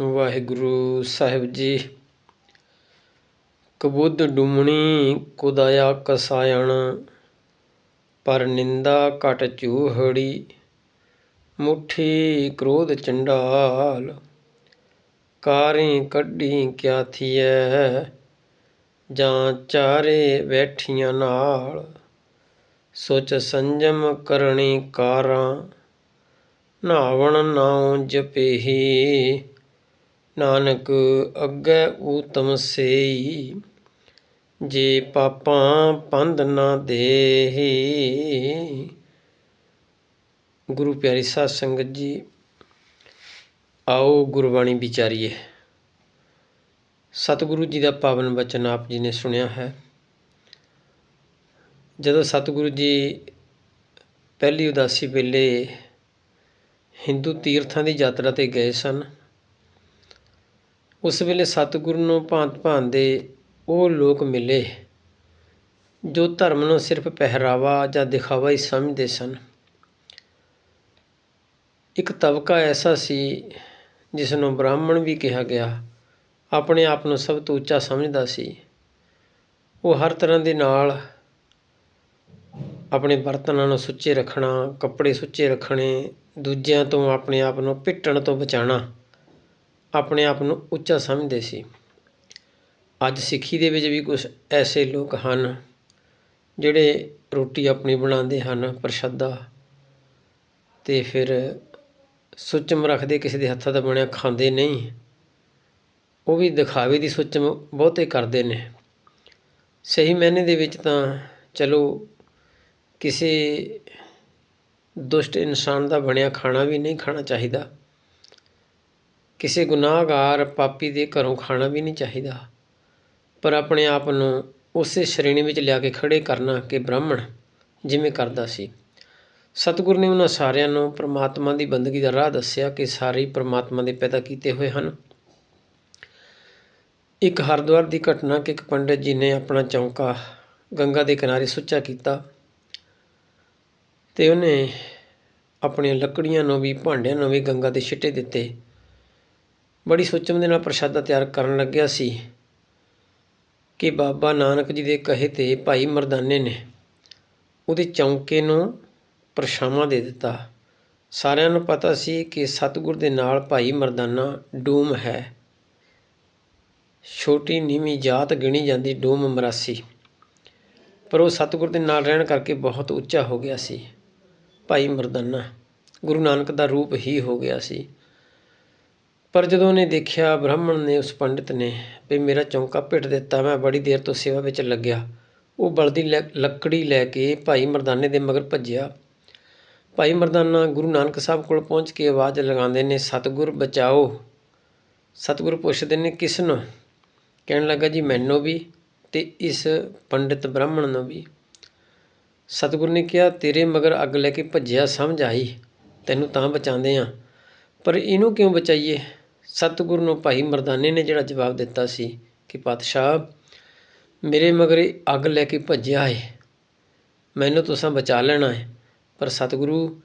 ਵਾਹਿਗੁਰੂ ਸਾਹਿਬ ਜੀ। ਕਬੁੱਧ ਡੁਮਣੀ ਕੁਦਾਇਆ ਕਸਾਇਣ, ਪਰ ਨਿੰਦਾ ਘਟ ਚੂਹੜੀ, ਮੁਠੀ ਕ੍ਰੋਧ ਚੰਡਾਲ। ਕਾਰੀ ਕੱਢੀ ਕਿਆ ਥੀਐ, ਜਾਂ ਚਾਰੇ ਬੈਠੀਆਂ ਨਾਲ। ਸੋਚ ਸੰਜਮ ਕਰਨੀ ਕਾਰਾਂ, ਨਾਵਣ ਨਾਉ ਜਪੇਹੀ। ਨਾਨਕ ਅੱਗੇ ਊਤਮ ਸੇਈ ਜੇ ਪਾਪਾਂ ਪੰਧ ਨਾ ਦੇਹੀ। ਗੁਰੂ ਪਿਆਰੀ ਸਾਧ ਸੰਗਤ ਜੀ, ਆਓ ਗੁਰਬਾਣੀ ਵਿਚਾਰੀਏ। ਸਤਿਗੁਰੂ ਜੀ ਦਾ ਪਾਵਨ ਬਚਨ ਆਪ ਜੀ ਨੇ ਸੁਣਿਆ ਹੈ। ਜਦੋਂ ਸਤਿਗੁਰੂ ਜੀ ਪਹਿਲੀ ਉਦਾਸੀ ਵੇਲੇ ਹਿੰਦੂ ਤੀਰਥਾਂ ਦੀ ਯਾਤਰਾ ਤੇ ਗਏ ਸਨ ਉਸ ਵੇਲੇ ਸਤਿਗੁਰੂ ਨੂੰ ਭਾਂਤ ਭਾਂਤ ਦੇ ਉਹ ਲੋਕ ਮਿਲੇ, ਜੋ ਧਰਮ ਨੂੰ ਸਿਰਫ ਪਹਿਰਾਵਾ ਜਾਂ ਦਿਖਾਵਾ ਹੀ ਸਮਝਦੇ ਸਨ। ਇੱਕ ਤਬਕਾ ਐਸਾ ਸੀ ਜਿਸ ਨੂੰ ਬ੍ਰਾਹਮਣ ਵੀ ਕਿਹਾ ਗਿਆ, ਆਪਣੇ ਆਪ ਨੂੰ ਸਭ ਤੋਂ ਉੱਚਾ ਸਮਝਦਾ ਸੀ। ਉਹ ਹਰ ਤਰ੍ਹਾਂ ਦੇ ਨਾਲ ਆਪਣੇ ਬਰਤਨਾਂ ਨੂੰ ਸੁੱਚੇ ਰੱਖਣਾ, ਕੱਪੜੇ ਸੁੱਚੇ ਰੱਖਣੇ, ਦੂਜਿਆਂ ਤੋਂ ਆਪਣੇ ਆਪ ਨੂੰ ਪਿੱਟਣ ਤੋਂ ਬਚਾਉਣਾ ਆਪਣੇ ਆਪ ਨੂੰ ਉੱਚਾ ਸਮਝਦੇ ਸੀ। ਅੱਜ ਸਿੱਖੀ ਦੇ ਵਿੱਚ ਵੀ ਕੁਛ ਐਸੇ ਲੋਕ ਹਨ ਜਿਹੜੇ ਰੋਟੀ ਆਪਣੀ ਬਣਾਉਂਦੇ ਹਨ ਪ੍ਰਸ਼ਾਦਾ ਅਤੇ ਫਿਰ ਸੁੱਚਮ ਰੱਖਦੇ ਕਿਸੇ ਦੇ ਹੱਥਾਂ ਦਾ ਬਣਿਆ ਖਾਂਦੇ ਨਹੀਂ। ਉਹ ਵੀ ਦਿਖਾਵੇ ਦੀ ਸੁੱਚਮ ਬਹੁਤੇ ਕਰਦੇ ਨੇ। ਸਹੀ ਮੈਨੇ ਦੇ ਵਿੱਚ ਤਾਂ ਚਲੋ ਕਿਸੇ ਦੁਸ਼ਟ ਇਨਸਾਨ ਦਾ ਬਣਿਆ ਖਾਣਾ ਵੀ ਨਹੀਂ ਖਾਣਾ ਚਾਹੀਦਾ। ਕਿਸੇ ਗੁਨਾਹਗਾਰ ਪਾਪੀ ਦੇ ਘਰੋਂ ਖਾਣਾ ਵੀ ਨਹੀਂ ਚਾਹੀਦਾ, ਪਰ ਆਪਣੇ ਆਪ ਨੂੰ ਉਸੇ ਸ਼੍ਰੇਣੀ ਵਿੱਚ ਲਿਆ ਕੇ ਖੜ੍ਹੇ ਕਰਨਾ ਕਿ ਬ੍ਰਾਹਮਣ ਜਿਵੇਂ ਕਰਦਾ ਸੀ। ਸਤਿਗੁਰ ਨੇ ਉਹਨਾਂ ਸਾਰਿਆਂ ਨੂੰ ਪ੍ਰਮਾਤਮਾ ਦੀ ਬੰਦਗੀ ਦਾ ਰਾਹ ਦੱਸਿਆ ਕਿ ਸਾਰੇ ਹੀ ਪ੍ਰਮਾਤਮਾ ਦੇ ਪੈਦਾ ਕੀਤੇ ਹੋਏ ਹਨ। ਇੱਕ ਹਰਦੁਆਰ ਦੀ ਘਟਨਾ ਕਿ ਇੱਕ ਪੰਡਿਤ ਜੀ ਨੇ ਆਪਣਾ ਚੌਂਕਾ ਗੰਗਾ ਦੇ ਕਿਨਾਰੇ ਸੁੱਚਾ ਕੀਤਾ ਤੇ ਉਹਨੇ ਆਪਣੀਆਂ ਲੱਕੜੀਆਂ ਨੂੰ ਵੀ, ਭਾਂਡਿਆਂ ਨੂੰ ਵੀ ਗੰਗਾ ਦੇ ਛਿੱਟੇ ਦਿੱਤੇ। ਬੜੀ ਸੁੱਚਮ ਦੇ ਨਾਲ ਪ੍ਰਸ਼ਾਦਾ ਤਿਆਰ ਕਰਨ ਲੱਗਿਆ ਸੀ ਕਿ ਬਾਬਾ ਨਾਨਕ ਜੀ ਦੇ ਕਹੇ ਤੇ ਭਾਈ ਮਰਦਾਨੇ ਨੇ ਉਹਦੇ ਚੌਂਕੇ ਨੂੰ ਪਰਛਾਵਾਂ ਦੇ ਦਿੱਤਾ। ਸਾਰਿਆਂ ਨੂੰ ਪਤਾ ਸੀ ਕਿ ਸਤਿਗੁਰ ਦੇ ਨਾਲ ਭਾਈ ਮਰਦਾਨਾ ਡੂਮ ਹੈ। ਛੋਟੀ ਨੀਵੀਂ ਜਾਤ ਗਿਣੀ ਜਾਂਦੀ ਡੂਮ ਮਰਾਸੀ। ਪਰ ਉਹ ਸਤਿਗੁਰ ਦੇ ਨਾਲ ਰਹਿਣ ਕਰਕੇ ਬਹੁਤ ਉੱਚਾ ਹੋ ਗਿਆ ਸੀ। ਭਾਈ ਮਰਦਾਨਾ ਗੁਰੂ ਨਾਨਕ ਦਾ ਰੂਪ ਹੀ ਹੋ ਗਿਆ ਸੀ। ਪਰ ਜਦੋਂ ਉਹਨੇ ਦੇਖਿਆ ਬ੍ਰਾਹਮਣ ਨੇ ਉਸ ਪੰਡਿਤ ਨੇ ਵੀ ਮੇਰਾ ਚੌਂਕਾ ਪਿੱਟ ਦਿੱਤਾ, ਮੈਂ ਬੜੀ ਦੇਰ ਤੋਂ ਸੇਵਾ ਵਿੱਚ ਲੱਗਿਆ। ਉਹ ਬਲਦੀ ਲੱਕੜੀ ਲੈ ਕੇ ਭਾਈ ਮਰਦਾਨੇ ਦੇ ਮਗਰ ਭੱਜਿਆ। ਭਾਈ ਮਰਦਾਨਾ ਗੁਰੂ ਨਾਨਕ ਸਾਹਿਬ ਕੋਲ ਪਹੁੰਚ ਕੇ ਆਵਾਜ਼ ਲਗਾਉਂਦੇ ਨੇ, ਸਤਿਗੁਰ ਬਚਾਓ, ਸਤਿਗੁਰ ਪੁੱਛਦੇ ਨੇ, ਕਿਸ ਨੂੰ? ਕਹਿਣ ਲੱਗਾ, ਜੀ ਮੈਨੂੰ ਵੀ ਤੇ ਇਸ ਪੰਡਿਤ ਬ੍ਰਾਹਮਣ ਨੂੰ ਵੀ। ਸਤਿਗੁਰ ਨੇ ਕਿਹਾ, ਤੇਰੇ ਮਗਰ ਅੱਗ ਲੈ ਕੇ ਭੱਜਿਆ, ਸਮਝ ਆਈ, ਤੈਨੂੰ ਤਾਂ ਬਚਾਉਂਦੇ ਆ। ਪਰ ਇਹਨੂੰ ਕਿਉਂ ਬਚਾਈਏ? ਸਤਿਗੁਰ ਨੂੰ ਭਾਈ ਮਰਦਾਨੇ ਨੇ ਜਿਹੜਾ ਜਵਾਬ ਦਿੱਤਾ ਸੀ ਕਿ, ਪਾਤਸ਼ਾਹ, ਮੇਰੇ ਮਗਰੇ ਅੱਗ ਲੈ ਕੇ ਭੱਜਿਆ ਹੈ। ਮੈਨੂੰ ਤੁਸੀਂ ਬਚਾ ਲੈਣਾ ਹੈ। ਪਰ ਸਤਿਗੁਰੂ,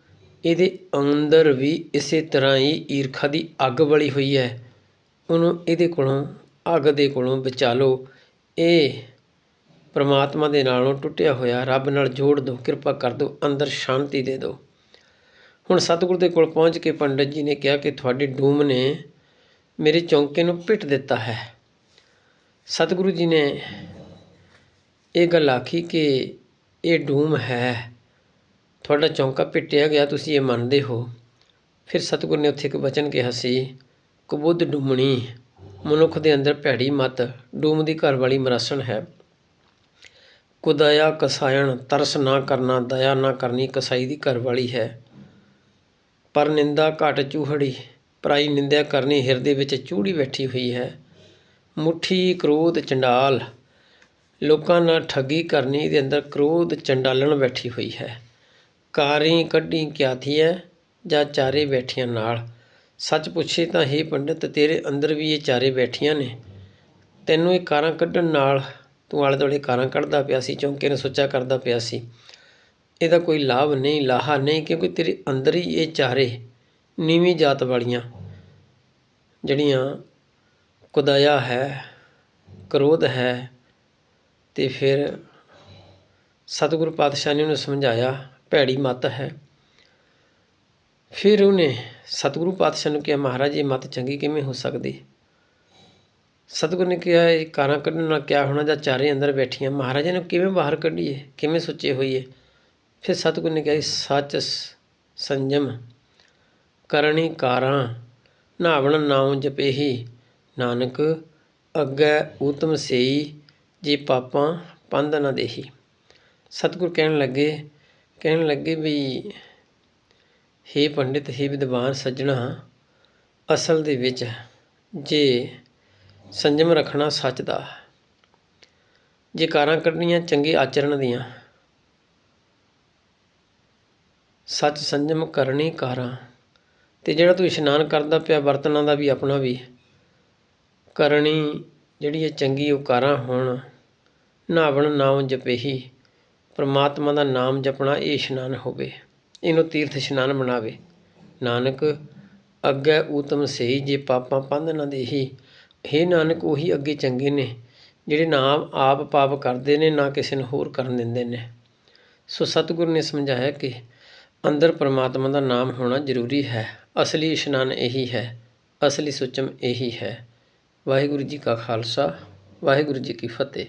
ਇਹਦੇ ਅੰਦਰ ਵੀ ਇਸੇ ਤਰ੍ਹਾਂ ਹੀ ਈਰਖਾ ਦੀ ਅੱਗ ਬਲੀ ਹੋਈ ਹੈ। ਉਹਨੂੰ ਇਹਦੇ ਕੋਲੋਂ, ਅੱਗ ਦੇ ਕੋਲੋਂ ਬਚਾ ਲਓ। ਇਹ ਪ੍ਰਮਾਤਮਾ ਦੇ ਨਾਲੋਂ ਟੁੱਟਿਆ ਹੋਇਆ ਰੱਬ ਨਾਲ ਜੋੜ ਦਿਓ। ਕਿਰਪਾ ਕਰ ਦਿਓ। ਅੰਦਰ ਸ਼ਾਂਤੀ ਦੇ ਦਿਓ। ਹੁਣ ਸਤਿਗੁਰ ਦੇ ਕੋਲ ਪਹੁੰਚ ਕੇ ਪੰਡਤ ਜੀ ਨੇ ਕਿਹਾ ਕਿ ਤੁਹਾਡੇ ਡੂਮ ਨੇ ਮੇਰੇ ਚੌਂਕੇ ਨੂੰ ਪਿੱਟ ਦਿੱਤਾ ਹੈ। ਸਤਿਗੁਰੂ ਜੀ ਨੇ ਇਹ ਗੱਲ ਆਖੀ ਕਿ ਇਹ ਡੂਮ ਹੈ। ਤੁਹਾਡਾ ਚੌਂਕਾ ਪਿੱਟਿਆ ਗਿਆ, ਤੁਸੀਂ ਇਹ ਮੰਨਦੇ ਹੋ। ਫਿਰ ਸਤਿਗੁਰ ਨੇ ਉੱਥੇ ਇੱਕ ਵਚਨ ਕਿਹਾ ਸੀ, ਕਬੁੱਧ ਡੂਮਣੀ, ਮਨੁੱਖ ਦੇ ਅੰਦਰ ਭੈੜੀ ਮਤ, ਡੂਮ ਦੀ ਘਰ ਵਾਲੀ ਮਰਾਸਣ ਹੈ। ਕੁਦਇਆ, ਕਸਾਇਣ, ਤਰਸ ਨਾ ਕਰਨਾ, ਦਇਆ ਨਾ ਕਰਨੀ ਕਸਾਈ ਦੀ ਘਰ ਵਾਲੀ ਹੈ। ਪਰ ਨਿੰਦਾ ਘਟ ਚੂਹੜੀ, ਪਰਾਈ ਨਿੰਦਿਆ ਕਰਨੀ ਹਿਰਦੇ ਵਿੱਚ ਚੂੜੀ ਬੈਠੀ ਹੋਈ ਹੈ। ਮੁੱਠੀ ਕ੍ਰੋਧ ਚੰਡਾਲ, ਲੋਕਾਂ ਨਾਲ ਠੱਗੀ ਕਰਨੀ ਦੇ ਅੰਦਰ ਕ੍ਰੋਧ ਚੰਡਾਲਣ ਬੈਠੀ ਹੋਈ ਹੈ। ਕਾਰੀ ਕੱਢੀ ਕਿਆਥੀ ਹੈ ਜਾਂ ਚਾਰੇ ਬੈਠੀਆਂ ਨਾਲ? ਸੱਚ ਪੁੱਛੇ ਤਾਂ हे ਪੰਡਿਤ, ਤੇਰੇ ਅੰਦਰ ਵੀ ਇਹ ਚਾਰੇ ਬੈਠੀਆਂ ਨੇ। ਤੈਨੂੰ ਇਹ ਕਾਰਾਂ ਕੱਢਣ ਨਾਲ ਤੂੰ ਆਲੇ ਦੁਆਲੇ ਕਾਰਾਂ ਕੱਢਦਾ ਪਿਆ ਸੀ, ਚੌਂਕੇ ਨੂੰ ਸੁੱਚਾ ਕਰਦਾ ਪਿਆ ਸੀ। ਇਹਦਾ ਕੋਈ ਲਾਭ ਨਹੀਂ, ਲਾਹਾ ਨਹੀਂ ਕਿਉਂਕਿ ਤੇਰੇ ਅੰਦਰ ਹੀ ਇਹ ਚਾਰੇ ਨੀਵੀਂ ਜਾਤ ਵਾਲੀਆਂ ਜਿਹੜੀਆਂ ਕੁਦਾਇਆ ਹੈ, ਕ੍ਰੋਧ ਹੈ ਤੇ ਫਿਰ ਸਤਿਗੁਰੂ ਪਾਤਸ਼ਾਹ ਨੇ ਉਹਨੂੰ ਸਮਝਾਇਆ, ਭੈੜੀ ਮੱਤ ਹੈ। ਫਿਰ ਉਹਨੇ ਸਤਿਗੁਰੂ ਪਾਤਸ਼ਾਹ ਨੂੰ ਕਿਹਾ, ਮਹਾਰਾਜ, ਇਹ ਮੱਤ ਚੰਗੀ ਕਿਵੇਂ ਹੋ ਸਕਦੀ? ਸਤਿਗੁਰੂ ਨੇ ਕਿਹਾ, ਇਹ ਕਾਰਾਂ ਕੱਢਣ ਨਾਲ ਕਿਆ ਹੋਣਾ ਜਾਂ ਚਾਰੇ ਅੰਦਰ ਬੈਠੀਆਂ? ਮਹਾਰਾਜਾ ਨੂੰ ਕਿਵੇਂ ਬਾਹਰ ਕੱਢੀਏ? ਕਿਵੇਂ ਸੁੱਚੇ ਹੋਈਏ? ਫਿਰ ਸਤਿਗੁਰੂ ਨੇ ਕਿਹਾ ਸੱਚ ਸੰਜਮ ਕਰਨੀ ਕਾਰਾਂ, ਨਾਵਣ ਨਾਉ ਜਪੇਹੀ, ਨਾਨਕ ਅੱਗੇ ਉਤਮ ਸੇਈ, ਜੇ ਪਾਪਾਂ ਪੰਧ ਨਾ ਦੇਹੀ। ਸਤਿਗੁਰ ਕਹਿਣ ਲੱਗੇ ਕਹਿਣ ਲੱਗੇ ਵੀ, ਹੇ ਪੰਡਿਤ, ਹੇ ਵਿਦਵਾਨ ਸੱਜਣਾ, ਅਸਲ ਦੇ ਵਿੱਚ ਜੇ ਸੰਜਮ ਰੱਖਣਾ ਸੱਚ ਦਾ, ਜੇ ਕਾਰਾਂ ਕੱਢਣੀਆਂ ਚੰਗੇ ਆਚਰਣ ਦੀਆਂ ਸੱਚ ਸੰਜਮ ਕਰਨੀ ਕਾਰਾਂ। ਅਤੇ ਜਿਹੜਾ ਤੂੰ ਇਸ਼ਨਾਨ ਕਰਦਾ ਪਿਆ ਬਰਤਨਾਂ ਦਾ ਵੀ ਆਪਣਾ ਵੀ। ਕਰਨੀ ਜਿਹੜੀ ਇਹ ਚੰਗੀ ਉਹ ਕਾਰਾਂ ਹੋਣ। ਨਾਵਣ ਨਾਮ ਜਪੇਹੀ। ਪਰਮਾਤਮਾ ਦਾ ਨਾਮ ਜਪਣਾ ਇਹ ਇਸ਼ਨਾਨ ਹੋਵੇ। ਇਹਨੂੰ ਤੀਰਥ ਇਸ਼ਨਾਨ ਬਣਾਵੇ ਨਾਨਕ, ਅੱਗੇ ਊਤਮ ਸਹੀ ਜੇ ਪਾਪਾਂ ਪੰਧ ਨਾ ਦੇਹੀ। ਹੇ ਨਾਨਕ, ਉਹੀ ਅੱਗੇ ਚੰਗੇ ਨੇ, ਜਿਹੜੇ ਨਾਮ ਆਪ ਪਾਪ ਕਰਦੇ ਨੇ, ਨਾ ਕਿਸੇ ਨੂੰ ਹੋਰ ਕਰਨ ਦਿੰਦੇ ਨੇ। ਸੋ ਸਤਿਗੁਰ ਨੇ ਸਮਝਾਇਆ ਕਿ ਅੰਦਰ ਪਰਮਾਤਮਾ ਦਾ ਨਾਮ ਹੋਣਾ ਜ਼ਰੂਰੀ ਹੈ। ਅਸਲੀ ਇਸ਼ਨਾਨ ਇਹੀ ਹੈ। ਅਸਲੀ ਸੁਚਮ ਇਹੀ ਹੈ। ਵਾਹਿਗੁਰੂ ਜੀ ਕਾ ਖਾਲਸਾ, ਵਾਹਿਗੁਰੂ ਜੀ ਕੀ ਫਤਿਹ।